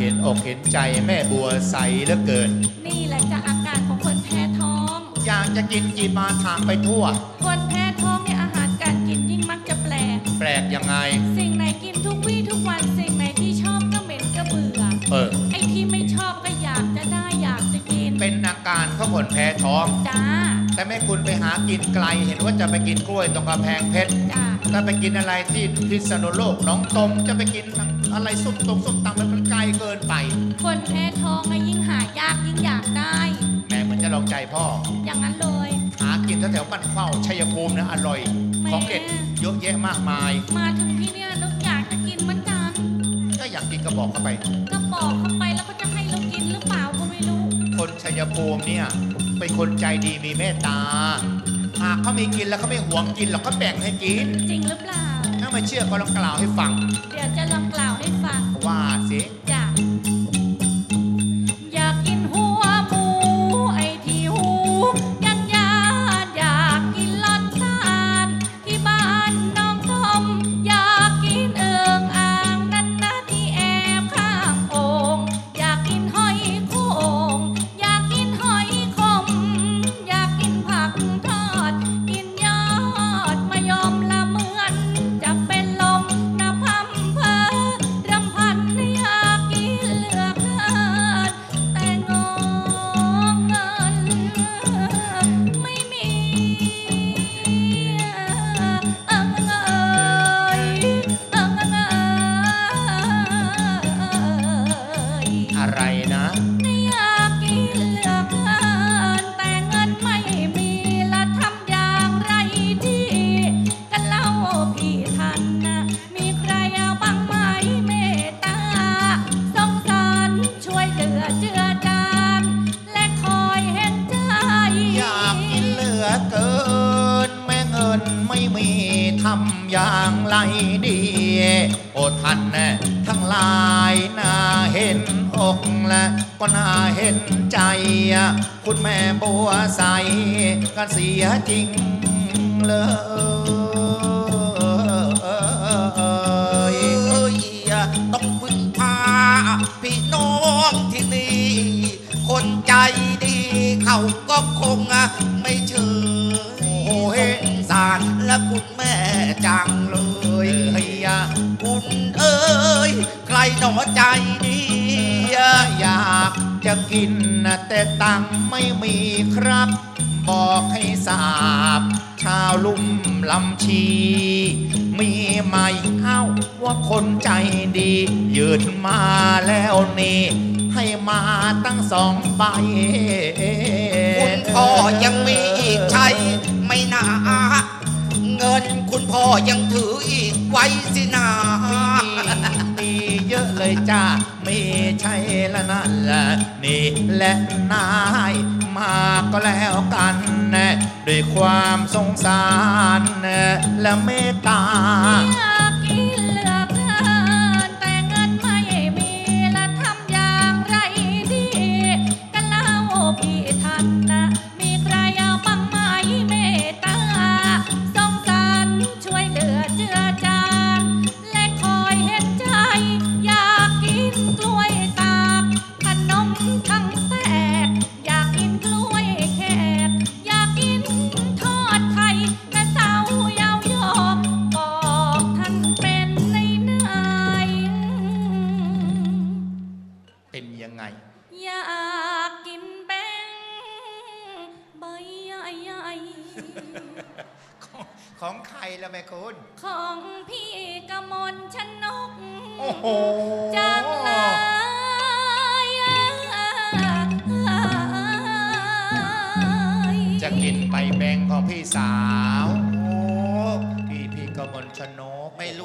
ห็นอกเห็นใจแม่บัวใสเหลือเกิน นี่แหละจะอาการของคนแพ้ท้อง อยากจะกินจีมาถามไปทั่ว คนแพ้ท้องเนี่ยอาหารการกินยิ่งมักจะแปลก แปลกยังไง สิ่งไหนกินทุกวี่ทุกวันสิ่งไหนที่ชอบก็เหม็นก็เบื่อ เออ ไอ้ที่ไม่ชอบก็อยากจะได้อยากจะกิน เป็นอาการของคนแพ้ท้อง จ้า แต่แม่คุณไปหากินไกล เห็นว่าจะไปกินกล้วยตรงกำแพงเพชรจ้าถ้าไปกินอะไรที่พิษณุโลกหน้องตมจะไปกินอะไรส้มตรงส้มตำมันไกลเกินไปคนแพ้ท้องอะยิ่งหายากยิ่งอยากได้แม่เหมือนจะลองใจพ่อ อย่างนั้นเลย หากินแถวๆบ้านเข้าชัยภูมินะอร่อยแม่ของเด็ดเยอะแยะมากมาย มาถึงที่เนี่ยนึกอยากจะกินเหมือนกันถ้าอยากกินก็บอกเข้าไป ก็บอกเข้าไปแล้วก็จะให้เรากินหรือเปล่าก็ไม่รู้ คนชัยภูมิเนี่ย เป็นคนใจดีมีเมตตา หากเขามีกินแล้วเขาไม่หวงกินหรอกก็แบ่งให้กิน จริงหรือเปล่า ถ้าไม่เชื่อก็ลองกล่าวให้ฟัง เดี๋ยวจะลองกล่าวให้ฟัง ว่าสิางไรดี โอท่านแน่ทั้งหลายน่าเห็นอกและก็น่าเห็นใจ คุณแม่บัวใสกันเสียจริงเลย ยเฮียคุณเอ้ยใครหนอใจดีอยากจะกินแต่ตังไม่มีครับ บอกให้ทราบ ชาวลุ่มลำชี มีไหมเอ้าว่าคนใจดี ยืนมาแล้วนี่ ให้มาตั้งสองใบคุณพ่อยังมีอีกใช่ไม่นา นคุณพ่อยังถืออีกไว้สินามีเยอะเลยจ้าไม่ใช่ละนั่นแหละนี่และนายมาก็แล้วกันนะด้วยความสงสารนะและเมตตา ละแม่คุณๆของพี่กมลชนกโอ้โห จังเลยจะกินใบแบงของพี่สาว โอ้พี่พี่กมลชนกไม่รู้